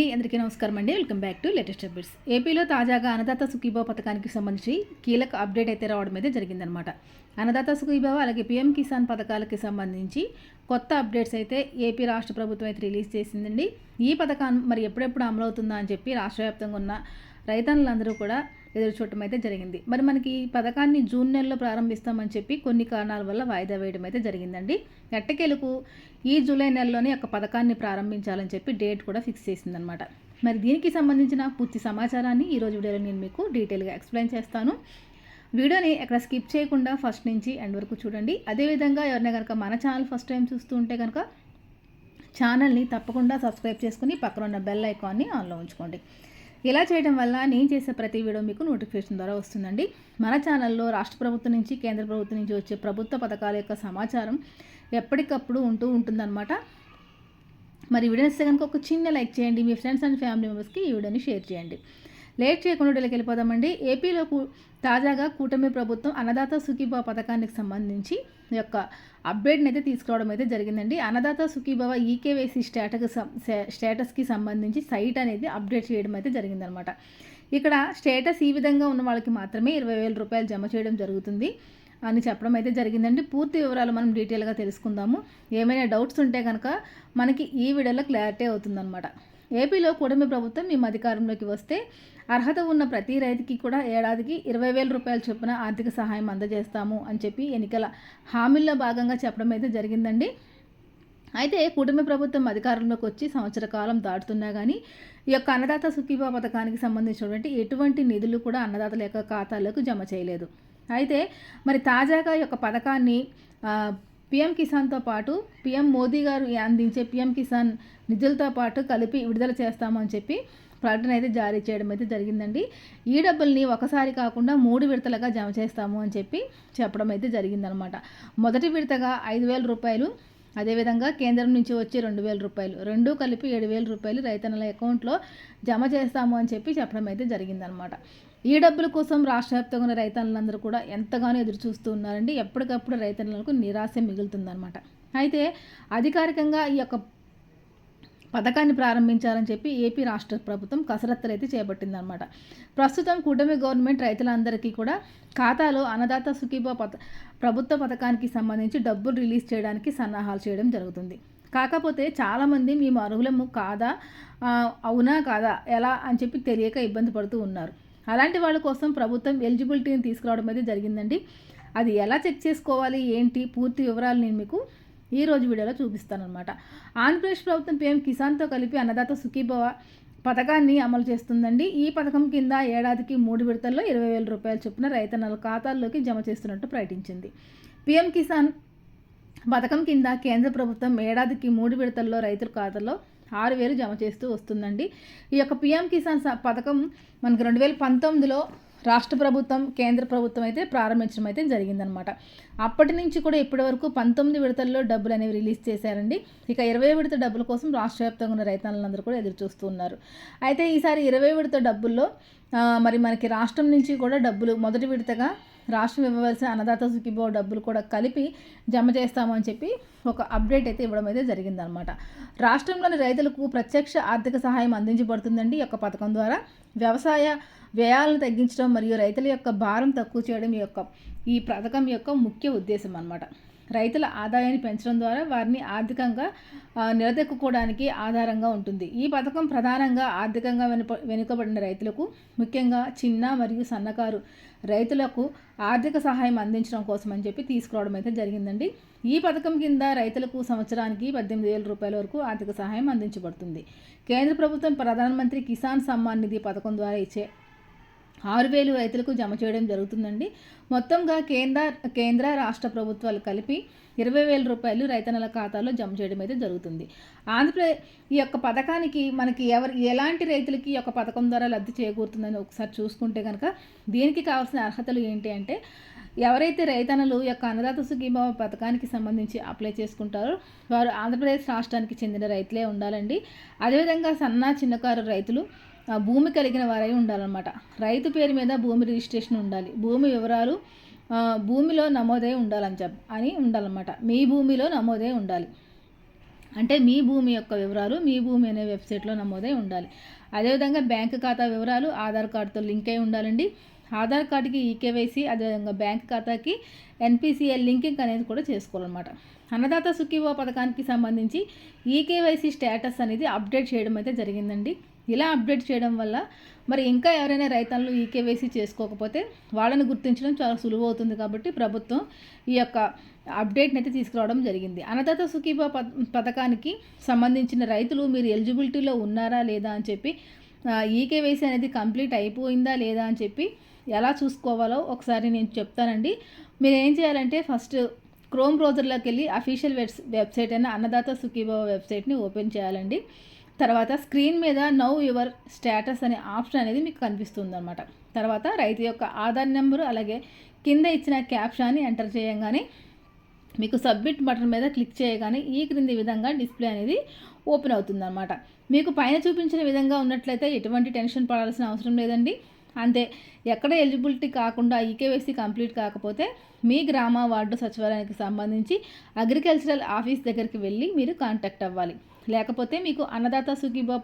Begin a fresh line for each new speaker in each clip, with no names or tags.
అండి. అందరికీ నమస్కారం అండి. Welcome back to latest updates. ఏపీలో తాజాగా అన్నదాత సుఖీభావ పథకానికి సంబంధించి కీలక అప్డేట్ అయితే రావడం అయితే జరిగిందనమాట అన్నదాత సుఖీభావ అలాగే పీఎం కిసాన్ పథకాలకి సంబంధించి కొత్త అప్డేట్స్ అయితే ఏపీ రాష్ట్ర ప్రభుత్వం అయితే రిలీజ్ చేసిందండి. ఈ పథకం మరి ఎప్పుడెప్పుడు అమలవుతుందా అని చెప్పి రాష్ట్ర వ్యాప్తంగా ఉన్న రైతన్నులందరూ కూడా ఎదురు చూడటం అయితే జరిగింది. మరి మనకి ఈ పథకాన్ని జూన్ నెలలో ప్రారంభిస్తామని చెప్పి కొన్ని కారణాల వల్ల వాయిదా వేయడం అయితే జరిగిందండి. ఎట్టకేలకు ఈ జూలై నెలలోనే ఒక పథకాన్ని ప్రారంభించాలని చెప్పి డేట్ కూడా ఫిక్స్ చేసిందనమాట. మరి దీనికి సంబంధించిన పూర్తి సమాచారాన్ని ఈరోజు వీడియోలో నేను మీకు డీటెయిల్గా ఎక్స్ప్లెయిన్ చేస్తాను. వీడియోని ఎక్కడ స్కిప్ చేయకుండా ఫస్ట్ నుంచి ఎండ్ వరకు చూడండి. అదేవిధంగా ఎవరైనా కనుక మన ఛానల్ ఫస్ట్ టైం చూస్తూ ఉంటే కనుక ఛానల్ని తప్పకుండా సబ్స్క్రైబ్ చేసుకుని పక్కన ఉన్న బెల్ ఐకాన్ని ఆన్లో ఉంచుకోండి. ఇలా చేయడం వల్ల నేను చేసే ప్రతి వీడియో మీకు నోటిఫికేషన్ ద్వారా వస్తుందండి. మన ఛానల్లో రాష్ట్ర ప్రభుత్వం నుంచి కేంద్ర ప్రభుత్వం నుంచి వచ్చే ప్రభుత్వ పథకాల యొక్క సమాచారం ఎప్పటికప్పుడు ఉంటూ ఉంటుందన్నమాట. మరి వీడియో ఇస్తే కనుక ఒక చిన్న లైక్ చేయండి. మీ ఫ్రెండ్స్ అండ్ ఫ్యామిలీ మెంబర్స్కి ఈ వీడియోని షేర్ చేయండి. లేట్ చేయకుండా వీడియోకి వెళ్ళిపోదామండి. ఏపీలో కూ- తాజాగా కూటమి ప్రభుత్వం అన్నదాత సుఖీభా పథకానికి సంబంధించి యొక్క అప్డేట్ని అయితే తీసుకురావడం అయితే జరిగిందండి. Annadata Sukhibhava e KYC status స్టేటస్కి సంబంధించి సైట్ అనేది అప్డేట్ చేయడం అయితే జరిగిందనమాట ఇక్కడ స్టేటస్ ఈ విధంగా ఉన్న వాళ్ళకి మాత్రమే ఇరవై వేల రూపాయలు జమ చేయడం జరుగుతుంది అని చెప్పడం అయితే జరిగిందండి. పూర్తి వివరాలు మనం డీటెయిల్గా తెలుసుకుందాము. ఏమైనా డౌట్స్ ఉంటే కనుక మనకి ఈ వీడియోలో క్లారిటీ అవుతుందన్నమాట. ఏపీలో కూటమి ప్రభుత్వం మేము అధికారంలోకి వస్తే అర్హత ఉన్న ప్రతి రైతుకి కూడా ఏడాదికి ఇరవై వేల రూపాయల చొప్పున ఆర్థిక సహాయం అందజేస్తాము అని చెప్పి ఎన్నికల హామీల్లో భాగంగా చెప్పడం అయితే జరిగిందండి. అయితే కూటమి ప్రభుత్వం అధికారంలోకి వచ్చి సంవత్సర కాలం దాటుతున్నా కానీ ఈ యొక్క అన్నదాత సుఖీభా పథకానికి సంబంధించినటువంటి ఎటువంటి నిధులు కూడా అన్నదాతల యొక్క ఖాతాలకు జమ చేయలేదు. అయితే మరి తాజాగా ఈ యొక్క పథకాన్ని పిఎం కిసాన్తో పాటు పిఎం మోదీ గారు అందించే పిఎం కిసాన్ నిధులతో పాటు కలిపి విడుదల చేస్తామని చెప్పి ప్రకటన అయితే జారీ చేయడం అయితే జరిగిందండి. ఈ డబ్బుల్ని ఒకసారి కాకుండా మూడు విడతలుగా జమ చేస్తాము అని చెప్పి చెప్పడం అయితే జరిగిందనమాట. మొదటి విడతగా ఐదు వేల రూపాయలు అదేవిధంగా కేంద్రం నుంచి వచ్చే రెండు వేల రూపాయలు రెండూ కలిపి ఏడు వేల రూపాయలు రైతన్నల అకౌంట్లో జమ చేస్తాము అని చెప్పి చెప్పడం అయితే జరిగిందనమాట. ఈ డబ్బుల కోసం రాష్ట్ర వ్యాప్తంగా ఉన్న రైతన్నలందరూ కూడా ఎంతగానో ఎదురు చూస్తూ ఉన్నారండి. ఎప్పటికప్పుడు రైతన్నలకు నిరాశ మిగులుతుందనమాట. అయితే అధికారికంగా ఈ యొక్క పథకాన్ని ప్రారంభించాలని చెప్పి ఏపీ రాష్ట్ర ప్రభుత్వం కసరత్తులు అయితే చేపట్టిందనమాట ప్రస్తుతం కూటమి గవర్నమెంట్ రైతులందరికీ కూడా ఖాతాలో అన్నదాత సుఖీభా పథ ప్రభుత్వ పథకానికి సంబంధించి డబ్బులు రిలీజ్ చేయడానికి సన్నాహాలు చేయడం జరుగుతుంది. కాకపోతే చాలామంది మేము అర్హులము కాదా అవునా కాదా ఎలా అని చెప్పి తెలియక ఇబ్బంది పడుతూ ఉన్నారు. అలాంటి వాళ్ళ కోసం ప్రభుత్వం ఎలిజిబిలిటీని తీసుకురావడం అయితే జరిగిందండి. అది ఎలా చెక్ చేసుకోవాలి ఏంటి పూర్తి వివరాలు నేను మీకు ఈ రోజు వీడియోలో చూపిస్తానమాట ఆంధ్రప్రదేశ్ ప్రభుత్వం పీఎం కిసాన్తో కలిపి అన్నదాత సుఖీభవ పథకాన్ని అమలు చేస్తుందండి. ఈ పథకం కింద ఏడాదికి మూడు విడతల్లో ఇరవై వేల రూపాయలు చొప్పున రైతన్నల ఖాతాల్లోకి జమ చేస్తున్నట్టు ప్రకటించింది. పీఎం కిసాన్ పథకం కింద కేంద్ర ప్రభుత్వం ఏడాదికి మూడు విడతల్లో రైతుల ఖాతాలో ఆరు వేలు జమ చేస్తూ వస్తుందండి. ఈ యొక్క పిఎం కిసాన్ స- పథకం మనకు రెండు వేల పంతొమ్మిదిలో రాష్ట్ర ప్రభుత్వం కేంద్ర ప్రభుత్వం అయితే ప్రారంభించడం అయితే జరిగిందనమాట. అప్పటి నుంచి కూడా ఇప్పటి వరకు పంతొమ్మిది విడతల్లో డబ్బులు అనేవి రిలీజ్ చేశారండి. ఇక ఇరవై విడత డబ్బుల కోసం రాష్ట్ర వ్యాప్తంగా ఉన్న రైతన్నులందరూ కూడా ఎదురు చూస్తూ ఉన్నారు అయితే ఈసారి ఇరవై విడత డబ్బుల్లో మరి మనకి రాష్ట్రం నుంచి కూడా డబ్బులు మొదటి విడతగా రాష్ట్రం ఇవ్వవలసిన అన్నదాత సుఖీభావ డబ్బులు కూడా కలిపి జమ చేస్తామని చెప్పి ఒక అప్డేట్ అయితే ఇవ్వడం అయితే జరిగిందనమాట. రాష్ట్రంలోని రైతులకు ప్రత్యక్ష ఆర్థిక సహాయం అందించబడుతుందండి ఈ యొక్క పథకం ద్వారా. వ్యవసాయ వ్యయాలను తగ్గించడం మరియు రైతుల యొక్క భారం తక్కువ చేయడం యొక్క ఈ పథకం యొక్క ముఖ్య ఉద్దేశం అన్నమాట. రైతుల ఆదాయాన్ని పెంచడం ద్వారా వారిని ఆర్థికంగా నిలదెక్కుకోవడానికి నిలదొక్కుకోవడానికి ఆధారంగా ఉంటుంది. ఈ పథకం ప్రధానంగా ఆర్థికంగా వెనుక వెనుకబడిన రైతులకు ముఖ్యంగా చిన్న మరియు సన్నకారు రైతులకు ఆర్థిక సహాయం అందించడం కోసం అని చెప్పి తీసుకురావడం అయితే జరిగిందండి. ఈ పథకం కింద రైతులకు సంవత్సరానికి పద్దెనిమిది వేల రూపాయల వరకు ఆర్థిక సహాయం అందించబడుతుంది. కేంద్ర ప్రభుత్వం ప్రధానమంత్రి కిసాన్ సమ్మాన్ నిధి పథకం ద్వారా ఇచ్చే ఆరు వేలు రైతులకు జమ చేయడం జరుగుతుందండి. మొత్తంగా కేంద్ర కేంద్ర రాష్ట్ర ప్రభుత్వాలు కలిపి ఇరవై వేల రూపాయలు రైతన్నల ఖాతాలో జమ చేయడం అయితే జరుగుతుంది. ఆంధ్రప్రదేశ్ ఈ యొక్క పథకానికి మనకి ఎవరు ఎలాంటి రైతులకి ఈ యొక్క పథకం ద్వారా లబ్ధి చేకూరుతుందని ఒకసారి చూసుకుంటే కనుక దీనికి కావాల్సిన అర్హతలు ఏంటి అంటే ఎవరైతే రైతన్నలు ఈ యొక్క అన్నదాత సుఖీభావ పథకానికి సంబంధించి అప్లై చేసుకుంటారో వారు ఆంధ్రప్రదేశ్ రాష్ట్రానికి చెందిన రైతులే ఉండాలండి. అదేవిధంగా సన్న చిన్నకారు రైతులు భూమి కలిగిన వారై ఉండాలన్నమాట. రైతు పేరు మీద భూమి రిజిస్ట్రేషన్ ఉండాలి. భూమి వివరాలు భూమిలో నమోదై ఉండాలని చెప్ అని ఉండాలన్నమాట. మీ భూమిలో నమోదై ఉండాలి. అంటే మీ భూమి యొక్క వివరాలు మీ భూమి అనే వెబ్సైట్లో నమోదై ఉండాలి. అదేవిధంగా బ్యాంక్ ఖాతా వివరాలు ఆధార్ కార్డుతో లింక్ అయి ఉండాలండి. ఆధార్ కార్డుకి ఈకేవైసీ అదేవిధంగా బ్యాంక్ ఖాతాకి ఎన్పిసిఎల్ లింకింగ్ అనేది కూడా చేసుకోవాలన్నమాట. అన్నదాత సుఖీవో పథకానికి సంబంధించి ఈకేవైసీ స్టేటస్ అనేది అప్డేట్ చేయడం అయితే జరిగిందండి. ఇలా అప్డేట్ చేయడం వల్ల మరి ఇంకా ఎవరైనా రైతన్నులు ఈకేవైసీ చేసుకోకపోతే వాళ్ళని గుర్తించడం చాలా సులువు అవుతుంది కాబట్టి ప్రభుత్వం ఈ యొక్క అప్డేట్ని అయితే తీసుకురావడం జరిగింది. అన్నదాత సుఖీభా పథకానికి సంబంధించిన రైతులు మీరు ఎలిజిబిలిటీలో ఉన్నారా లేదా అని చెప్పి ఈకేవైసీ అనేది కంప్లీట్ అయిపోయిందా లేదా అని చెప్పి ఎలా చూసుకోవాలో ఒకసారి నేను చెప్తానండి. మీరు ఏం చేయాలంటే ఫస్ట్ క్రోమ్ బ్రౌజర్లోకి వెళ్ళి అఫీషియల్ వెబ్సైట్ అయిన అన్నదాత సుఖీభావ వెబ్సైట్ని ఓపెన్ చేయాలండి. తర్వాత స్క్రీన్ మీద నౌ యువర్ స్టేటస్ అనే ఆప్షన్ అనేది మీకు కనిపిస్తుంది అనమాట తర్వాత రైతు యొక్క ఆధార్ నెంబరు అలాగే కింద ఇచ్చిన క్యాప్షన్ని ఎంటర్ చేయగానే మీకు సబ్మిట్ బటన్ మీద క్లిక్ చేయగానే ఈ క్రింది విధంగా డిస్ప్లే అనేది ఓపెన్ అవుతుందన్నమాట. మీకు పైన చూపించిన విధంగా ఉన్నట్లయితే ఎటువంటి టెన్షన్ పడాల్సిన అవసరం లేదండి. అంతే ఎక్కడ ఎలిజిబిలిటీ కాకుండా ఈకేవైసీ కంప్లీట్ కాకపోతే మీ గ్రామ వార్డు సచివాలయానికి సంబంధించి అగ్రికల్చరల్ ఆఫీస్ దగ్గరికి వెళ్ళి మీరు కాంటాక్ట్ అవ్వాలి. లేకపోతే మీకు అన్నదాత సుఖీబో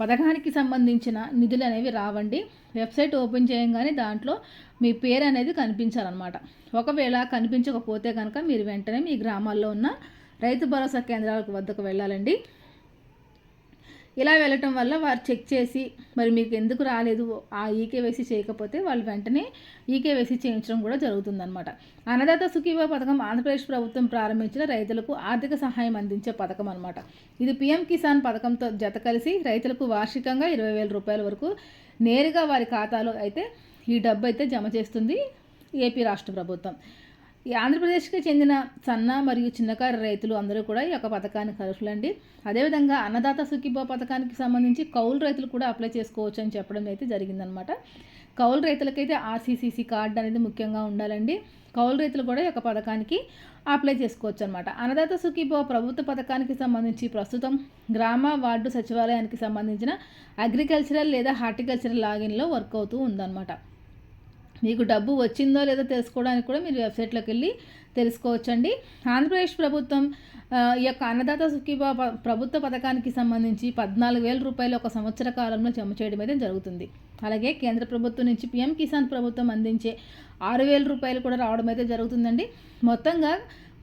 పథకానికి సంబంధించిన నిధులు అనేవి రావండి. వెబ్సైట్ ఓపెన్ చేయగానే దాంట్లో మీ పేరు అనేది కనిపించాలన్నమాట. ఒకవేళ కనిపించకపోతే కనుక మీరు వెంటనే మీ గ్రామాల్లో ఉన్న రైతు భరోసా కేంద్రాలకు వద్దకు వెళ్ళాలండి. ఇలా వెళ్ళటం వల్ల వారు చెక్ చేసి మరి మీకు ఎందుకు రాలేదు? ఆ ఈకేవైసీ చేయకపోతే వాళ్ళు వెంటనే ఈకేవైసీ చేయించడం కూడా జరుగుతుందన్నమాట. అన్నదాత సుఖీవ పథకం ఆంధ్రప్రదేశ్ ప్రభుత్వం ప్రారంభించిన రైతులకు ఆర్థిక సహాయం అందించే పథకం అనమాట ఇది పిఎం కిసాన్ పథకంతో జత కలిసి రైతులకు వార్షికంగా ఇరవై వేల రూపాయల వరకు నేరుగా వారి ఖాతాలో అయితే ఈ డబ్బు అయితే జమ చేస్తుంది ఏపీ రాష్ట్ర ప్రభుత్వం. ఈ ఆంధ్రప్రదేశ్కి చెందిన సన్న మరియు చిన్నకారు రైతులు అందరూ కూడా ఈ యొక్క పథకానికి అర్హులండి. అదేవిధంగా అన్నదాత సుఖీభో పథకానికి సంబంధించి కౌలు రైతులు కూడా అప్లై చేసుకోవచ్చు అని చెప్పడం అయితే జరిగిందనమాట కౌలు రైతులకైతే ఆర్సీసీసీ కార్డు అనేది ముఖ్యంగా ఉండాలండి. కౌలు రైతులు కూడా ఈ యొక్క పథకానికి అప్లై చేసుకోవచ్చు అనమాట అన్నదాత సుఖీభో ప్రభుత్వ పథకానికి సంబంధించి ప్రస్తుతం గ్రామ వార్డు సచివాలయానికి సంబంధించిన అగ్రికల్చరల్ లేదా హార్టికల్చరల్ లాగిన్లో వర్క్ అవుతూ ఉందన్నమాట. మీకు డబ్బు వచ్చిందో లేదో తెలుసుకోవడానికి కూడా మీరు వెబ్సైట్లోకి వెళ్ళి తెలుసుకోవచ్చండి. ఆంధ్రప్రదేశ్ ప్రభుత్వం ఈ యొక్క అన్నదాత సుఖీబా ప్రభుత్వ పథకానికి సంబంధించి పద్నాలుగు వేల రూపాయలు ఒక సంవత్సర కాలంలో జమ చేయడం అయితే జరుగుతుంది. అలాగే కేంద్ర ప్రభుత్వం నుంచి పిఎం కిసాన్ ప్రభుత్వం అందించే ఆరు వేల రూపాయలు కూడా రావడం అయితే జరుగుతుందండి. మొత్తంగా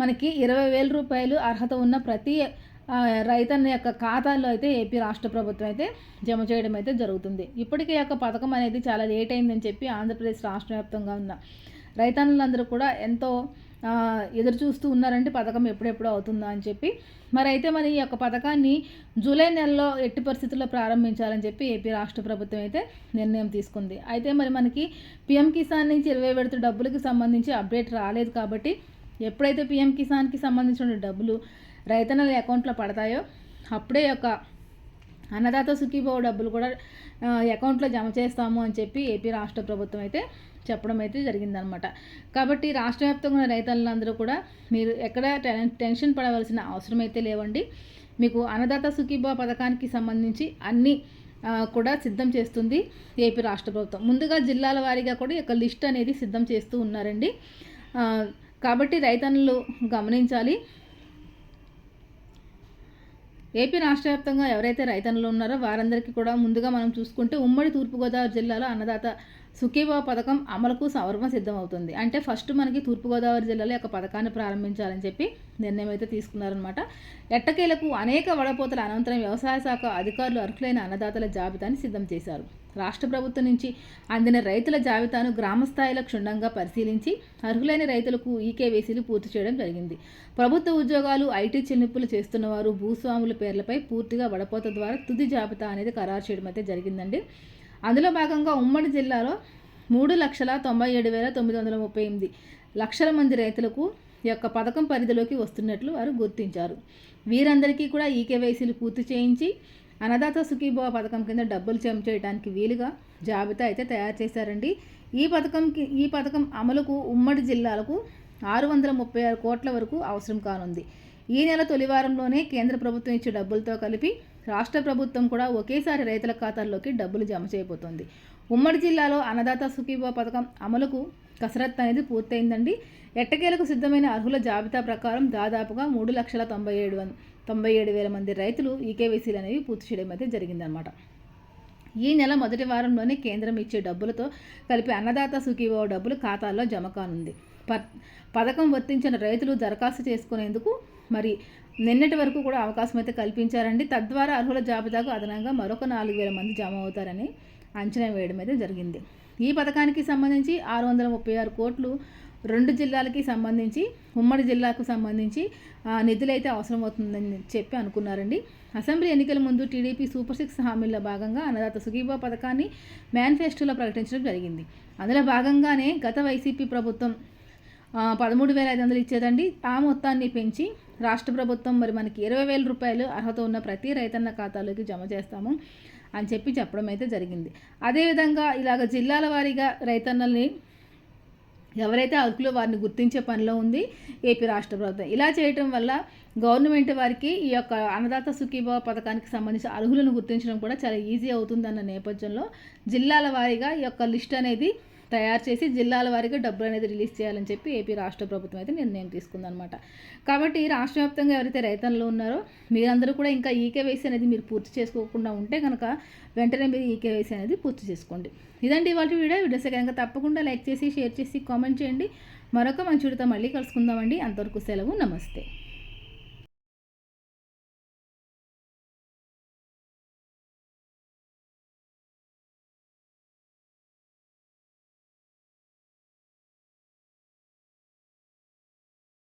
మనకి ఇరవై వేల రూపాయలు అర్హత ఉన్న ప్రతి రైతన్న యొక్క ఖాతాల్లో అయితే ఏపీ రాష్ట్ర ప్రభుత్వం అయితే జమ చేయడం అయితే జరుగుతుంది. ఇప్పటికే యొక్క పథకం అనేది చాలా లేట్ అయిందని చెప్పి ఆంధ్రప్రదేశ్ రాష్ట్ర వ్యాప్తంగా ఉన్న రైతన్నులందరూ కూడా ఎంతో ఎదురు చూస్తూ ఉన్నారంటే పథకం ఎప్పుడెప్పుడు అవుతుందా అని చెప్పి. మరి అయితే మరి ఈ యొక్క పథకాన్ని జూలై నెలలో ఎట్టి పరిస్థితుల్లో ప్రారంభించాలని చెప్పి ఏపీ రాష్ట్ర ప్రభుత్వం అయితే నిర్ణయం తీసుకుంది. అయితే మరి మనకి పిఎం కిసాన్ నుంచి ఇరవై విడత డబ్బులకు సంబంధించి అప్డేట్ రాలేదు కాబట్టి ఎప్పుడైతే పిఎం కిసాన్కి సంబంధించిన డబ్బులు రైతన్నల అకౌంట్లో పడతాయో అప్పుడే యొక్క అన్నదాత సుఖీభావ డబ్బులు కూడా అకౌంట్లో జమ చేస్తాము అని చెప్పి ఏపీ రాష్ట్ర ప్రభుత్వం అయితే చెప్పడం అయితే జరిగిందనమాట. కాబట్టి రాష్ట్ర వ్యాప్తంగా ఉన్న రైతులందరూ కూడా మీరు ఎక్కడ టెన్షన్ పడవలసిన అవసరం అయితే లేవండి. మీకు అన్నదాత సుఖీభావ పథకానికి సంబంధించి అన్ని కూడా సిద్ధం చేస్తుంది ఏపీ రాష్ట్ర ప్రభుత్వం. ముందుగా జిల్లాల వారీగా కూడా ఒక లిస్ట్ అనేది సిద్ధం చేస్తూ ఉన్నారండి. కాబట్టి రైతన్నులు గమనించాలి. ఏపీ రాష్ట్ర వ్యాప్తంగా ఎవరైతే రైతన్నులు ఉన్నారో వారందరికీ కూడా ముందుగా మనం చూసుకుంటే ఉమ్మడి తూర్పుగోదావరి జిల్లాలో అన్నదాత సుఖీభావ పథకం అమలుకు సవర్మ సిద్ధమవుతుంది. అంటే ఫస్ట్ మనకి తూర్పుగోదావరి జిల్లాలో యొక్క పథకాన్ని ప్రారంభించాలని చెప్పి నిర్ణయం అయితే తీసుకున్నారనమాట ఎట్టకేలకు అనేక వడపోతల అనంతరం వ్యవసాయ శాఖ అధికారులు అర్హులైన అన్నదాతల జాబితాని సిద్ధం చేశారు. రాష్ట్ర ప్రభుత్వం నుంచి అందిన రైతుల జాబితాను గ్రామస్థాయిలో క్షుణ్ణంగా పరిశీలించి అర్హులైన రైతులకు ఈకేవీసీలు పూర్తి చేయడం జరిగింది. ప్రభుత్వ ఉద్యోగాలు ఐటీ చెల్లింపులు చేస్తున్నవారు భూస్వాముల పేర్లపై పూర్తిగా వడపోత ద్వారా తుది జాబితా అనేది ఖరారు చేయడం అయితే జరిగిందండి. అందులో భాగంగా ఉమ్మడి జిల్లాలో మూడు లక్షల తొంభై ఏడు వేల తొమ్మిది వందల ముప్పై ఎనిమిది లక్షల మంది రైతులకు యొక్క పథకం పరిధిలోకి వస్తున్నట్లు వారు గుర్తించారు. వీరందరికీ కూడా ఈకేవైసీలు పూర్తి చేయించి అన్నదాత సుఖీభవ పథకం కింద డబ్బులు జమ చేయడానికి వీలుగా జాబితా అయితే తయారు చేశారండి. ఈ పథకంకి ఈ పథకం అమలుకు ఉమ్మడి జిల్లాలకు ఆరు వందల ముప్పై ఆరు కోట్ల వరకు అవసరం కానుంది. ఈ నెల తొలివారంలోనే కేంద్ర ప్రభుత్వం ఇచ్చే డబ్బులతో కలిపి రాష్ట్ర ప్రభుత్వం కూడా ఒకేసారి రైతుల ఖాతాల్లోకి డబ్బులు జమ చేయబోతోంది. ఉమ్మడి జిల్లాలో అన్నదాత సుఖీభవ పథకం అమలుకు కసరత్తు అనేది పూర్తయిందండి. ఎట్టకేలకు సిద్ధమైన అర్హుల జాబితా ప్రకారం దాదాపుగా మూడు లక్షల తొంభై ఏడు వంద తొంభై ఏడు వేల మంది రైతులు ఈకేవైసీలు అనేవి పూర్తి చేయడం అయితే జరిగిందనమాట ఈ నెల మొదటి వారంలోనే కేంద్రం ఇచ్చే డబ్బులతో కలిపి అన్నదాత సుఖీవో డబ్బులు ఖాతాల్లో జమ కానుంది. ప పథకం వర్తించిన రైతులు దరఖాస్తు చేసుకునేందుకు మరి నిన్నటి వరకు కూడా అవకాశం అయితే కల్పించారండి. తద్వారా అర్హుల జాబితాకు అదనంగా మరొక నాలుగు వేల మంది జమ అవుతారని అంచనా వేయడం అయితే జరిగింది. ఈ పథకానికి సంబంధించి ఆరు వందల ముప్పై ఆరు కోట్లు రెండు జిల్లాలకి సంబంధించి ఉమ్మడి జిల్లాకు సంబంధించి నిధులైతే అవసరం అవసరమవుతుందని చెప్పి అనుకున్నారండి. అసెంబ్లీ ఎన్నికల ముందు టీడీపీ సూపర్ సిక్స్ హామీల్లో భాగంగా అన్నదాత సుఖీభా పథకాన్ని మేనిఫెస్టోలో ప్రకటించడం జరిగింది. అందులో భాగంగానే గత వైసీపీ ప్రభుత్వం పదమూడు వేల ఐదు వందలు ఇచ్చేదండి. ఆ మొత్తాన్ని పెంచి రాష్ట్ర ప్రభుత్వం మరి మనకి ఇరవై వేల రూపాయలు అర్హత ఉన్న ప్రతి రైతన్న ఖాతాలోకి జమ చేస్తాము అని చెప్పి చెప్పడం అయితే జరిగింది. అదేవిధంగా ఇలాగ జిల్లాల వారీగా రైతన్నల్ని ఎవరైతే అర్హులో వారిని గుర్తించే పనిలో ఉంది ఏపీ రాష్ట్ర ప్రభుత్వం. ఇలా చేయటం వల్ల గవర్నమెంట్ వారికి ఈ యొక్క అన్నదాత సుఖీభావ పథకానికి సంబంధించిన అర్హులను గుర్తించడం కూడా చాలా ఈజీ అవుతుందన్న నేపథ్యంలో జిల్లాల వారీగా ఈ యొక్క లిస్ట్ అనేది తయారు చేసి జిల్లాల వారీగా డబ్బులు అనేది రిలీజ్ చేయాలని చెప్పి ఏపీ రాష్ట్ర ప్రభుత్వం అయితే నిర్ణయం తీసుకుందనమాట కాబట్టి రాష్ట్ర వ్యాప్తంగా ఎవరైతే రైతన్లు ఉన్నారో మీరందరూ కూడా ఇంకా ఈకేవైసీ అనేది మీరు పూర్తి చేసుకోకుండా ఉంటే కనుక వెంటనే మీరు ఈకేవైసీ అనేది పూర్తి చేసుకోండి. ఇదండి ఇవాళ వీడియో. వీడియోస్ కనుక తప్పకుండా లైక్ చేసి షేర్ చేసి కామెంట్ చేయండి. మరొక మంచి వీడితో మళ్ళీ కలుసుకుందామండి. అంతవరకు సెలవు. నమస్తే.